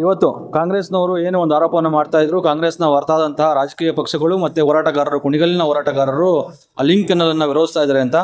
ಇವತ್ತು ಕಾಂಗ್ರೆಸ್ನವರು ಏನು ಒಂದು ಆರೋಪವನ್ನು ಮಾಡ್ತಾ ಇದ್ರು? ಕಾಂಗ್ರೆಸ್ನ ಹೊರತಾದಂತಹ ರಾಜಕೀಯ ಪಕ್ಷಗಳು ಮತ್ತೆ ಹೋರಾಟಗಾರರು ಕುಣಿಗಲಿನ ಹೋರಾಟಗಾರರು ಲಿಂಕ್ ಅನ್ನೋದನ್ನು ವಿರೋಧಿಸ್ತಾ ಇದ್ದಾರೆ ಅಂತ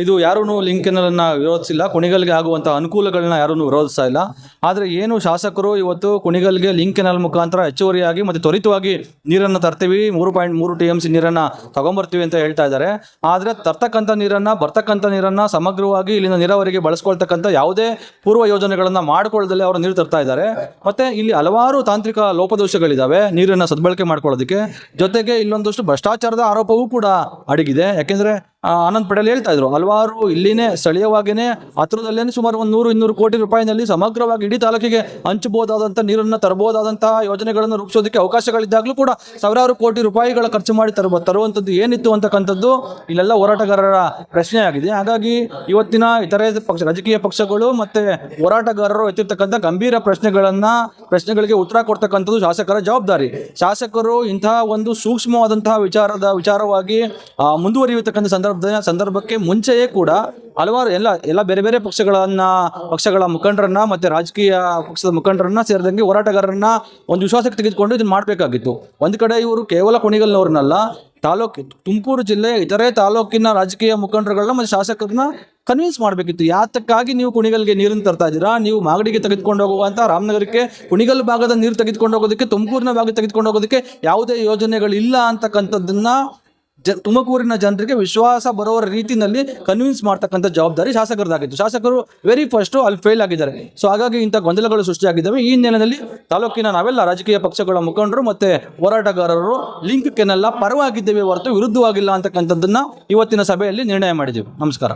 ಇದು ಯಾರೂ ಲಿಂಕ್ ಕೆನಲನ್ನು ವಿರೋಧಿಸಿಲ್ಲ, ಕುಣಿಗಲ್ಗೆ ಆಗುವಂಥ ಅನುಕೂಲಗಳನ್ನ ಯಾರೂ ವಿರೋಧಿಸ್ತಾ ಇಲ್ಲ. ಆದರೆ ಏನು ಶಾಸಕರು ಇವತ್ತು ಕುಣಿಗಲ್ಗೆ ಲಿಂಕ್ ಕೆನಲ್ ಮುಖಾಂತರ ಹೆಚ್ಚುವರಿಯಾಗಿ ಮತ್ತು ತ್ವರಿತವಾಗಿ ನೀರನ್ನು ತರ್ತೀವಿ, ಮೂರು ಪಾಯಿಂಟ್ ಮೂರು ಟಿ ಎಂ ಸಿ ನೀರನ್ನು ತಗೊಂಬರ್ತೀವಿ ಅಂತ ಹೇಳ್ತಾ ಇದ್ದಾರೆ. ಆದರೆ ತರ್ತಕ್ಕಂಥ ನೀರನ್ನು, ಬರ್ತಕ್ಕಂಥ ನೀರನ್ನು ಸಮಗ್ರವಾಗಿ ಇಲ್ಲಿನ ನೀರಾವರಿಗೆ ಬಳಸ್ಕೊಳ್ತಕ್ಕಂಥ ಯಾವುದೇ ಪೂರ್ವ ಯೋಜನೆಗಳನ್ನು ಮಾಡಿಕೊಳ್ಳದಲ್ಲೇ ಅವರು ನೀರು ತರ್ತಾ ಇದ್ದಾರೆ. ಮತ್ತು ಇಲ್ಲಿ ಹಲವಾರು ತಾಂತ್ರಿಕ ಲೋಪದೋಷಗಳಿದ್ದಾವೆ ನೀರನ್ನು ಸದ್ಬಳಕೆ ಮಾಡ್ಕೊಳ್ಳೋದಕ್ಕೆ. ಜೊತೆಗೆ ಇಲ್ಲೊಂದಷ್ಟು ಭ್ರಷ್ಟಾಚಾರದ ಆರೋಪವೂ ಕೂಡ ಅಡಗಿದೆ. ಯಾಕೆಂದ್ರೆ ಆನಂದ್ ಪಟೇಲ್ ಹೇಳ್ತಾ ಇದ್ರು, ಹಲವಾರು ಇಲ್ಲಿನೇ ಸ್ಥಳೀಯವಾಗಿನೇ ಹತ್ರದಲ್ಲೇ ಸುಮಾರು ಒಂದು ನೂರು, ಇನ್ನೂರು ಕೋಟಿ ರೂಪಾಯಿನಲ್ಲಿ ಸಮಗ್ರವಾಗಿ ಇಡೀ ತಾಲೂಕಿಗೆ ಹಂಚಬಹುದಾದಂಥ ನೀರನ್ನು ತರಬಹುದಾದಂತಹ ಯೋಜನೆಗಳನ್ನು ರೂಪಿಸೋದಕ್ಕೆ ಅವಕಾಶಗಳಿದ್ದಾಗಲೂ ಕೂಡ ಸಾವಿರಾರು ಕೋಟಿ ರೂಪಾಯಿಗಳ ಖರ್ಚು ಮಾಡಿ ತರಬ ತರುವಂಥದ್ದು ಏನಿತ್ತು ಅಂತಕ್ಕಂಥದ್ದು ಇಲ್ಲೆಲ್ಲ ಹೋರಾಟಗಾರರ ಪ್ರಶ್ನೆ ಆಗಿದೆ ಹಾಗಾಗಿ ಇವತ್ತಿನ ಇತರೆ ಪಕ್ಷ, ರಾಜಕೀಯ ಪಕ್ಷಗಳು ಮತ್ತೆ ಹೋರಾಟಗಾರರು ಎತ್ತಿರ್ತಕ್ಕಂಥ ಗಂಭೀರ ಪ್ರಶ್ನೆಗಳನ್ನ, ಪ್ರಶ್ನೆಗಳಿಗೆ ಉತ್ತರ ಕೊಡ್ತಕ್ಕಂಥದ್ದು ಶಾಸಕರ ಜವಾಬ್ದಾರಿ. ಶಾಸಕರು ಇಂತಹ ಒಂದು ಸೂಕ್ಷ್ಮವಾದಂತಹ ವಿಚಾರದ ವಿಚಾರವಾಗಿ ಮುಂದುವರಿಯತಕ್ಕಂಥ ಮುಂದುವರಿಯತಕ್ಕಂಥ ಸಂದರ್ಭದ ಸಂದರ್ಭಕ್ಕೆ ಮುಂಚೆಯೇ ಕೂಡ ಹಲವಾರು ಎಲ್ಲ ಎಲ್ಲ ಬೇರೆ ಬೇರೆ ಪಕ್ಷಗಳನ್ನ, ಪಕ್ಷಗಳ ಮುಖಂಡರನ್ನ ಮತ್ತೆ ರಾಜಕೀಯ ಪಕ್ಷದ ಮುಖಂಡರನ್ನ ಸೇರಿದಂಗೆ ಹೋರಾಟಗಾರರನ್ನ ಒಂದು ವಿಶ್ವಾಸಕ್ಕೆ ತೆಗೆದುಕೊಂಡು ಇದನ್ನ ಮಾಡಬೇಕಾಗಿತ್ತು. ಒಂದು ಕಡೆ ಇವರು ಕೇವಲ ಕುಣಿಗಲ್ನವ್ರನ್ನಲ್ಲ, ತಾಲೂಕು, ತುಮಕೂರು ಜಿಲ್ಲೆ, ಇತರೆ ತಾಲೂಕಿನ ರಾಜಕೀಯ ಮುಖಂಡರುಗಳನ್ನ ಮತ್ತೆ ಶಾಸಕರನ್ನ ಕನ್ವಿನ್ಸ್ ಮಾಡಬೇಕಿತ್ತು. ಯಾತಕ್ಕಾಗಿ ನೀವು ಕುಣಿಗಲ್ಗೆ ನೀರನ್ನು ತರ್ತಾ ಇದ್ದೀರಾ? ನೀವು ಮಾಗಡಿಗೆ ತೆಗೆದುಕೊಂಡು ಹೋಗುವಂತ ರಾಮನಗರಕ್ಕೆ ಕುಣಿಗಲ್ ಭಾಗದ ನೀರು ತೆಗೆದುಕೊಂಡು ಹೋಗೋದಕ್ಕೆ, ತುಮಕೂರಿನ ಭಾಗ ತೆಗೆದುಕೊಂಡು ಹೋಗೋದಕ್ಕೆ ಯಾವುದೇ ಯೋಜನೆಗಳಿಲ್ಲ ಅಂತಕ್ಕಂಥದ್ದನ್ನ ಜ ತುಮಕೂರಿನ ಜನರಿಗೆ ವಿಶ್ವಾಸ ಬರೋ ರೀತಿಯಲ್ಲಿ ಕನ್ವಿನ್ಸ್ ಮಾಡ್ತಕ್ಕಂಥ ಜವಾಬ್ದಾರಿ ಶಾಸಕರದಾಗಿತ್ತು. ಶಾಸಕರು ವೆರಿ ಫಸ್ಟು ಅಲ್ಲಿ ಫೇಲ್ ಆಗಿದ್ದಾರೆ. ಸೊ ಹಾಗಾಗಿ ಇಂಥ ಗೊಂದಲಗಳು ಸೃಷ್ಟಿಯಾಗಿದ್ದಾವೆ. ಈ ಹಿನ್ನೆಲೆಯಲ್ಲಿ ತಾಲೂಕಿನ ನಾವೆಲ್ಲ ರಾಜಕೀಯ ಪಕ್ಷಗಳ ಮುಖಂಡರು ಮತ್ತು ಹೋರಾಟಗಾರರು ಲಿಂಕ್ಕೆನೆಲ್ಲ ಪರವಾಗಿದ್ದೇವೆ ಹೊರತು ವಿರುದ್ಧವಾಗಿಲ್ಲ ಅಂತಕ್ಕಂಥದ್ದನ್ನು ಇವತ್ತಿನ ಸಭೆಯಲ್ಲಿ ನಿರ್ಣಯ ಮಾಡಿದ್ದೀವಿ. ನಮಸ್ಕಾರ.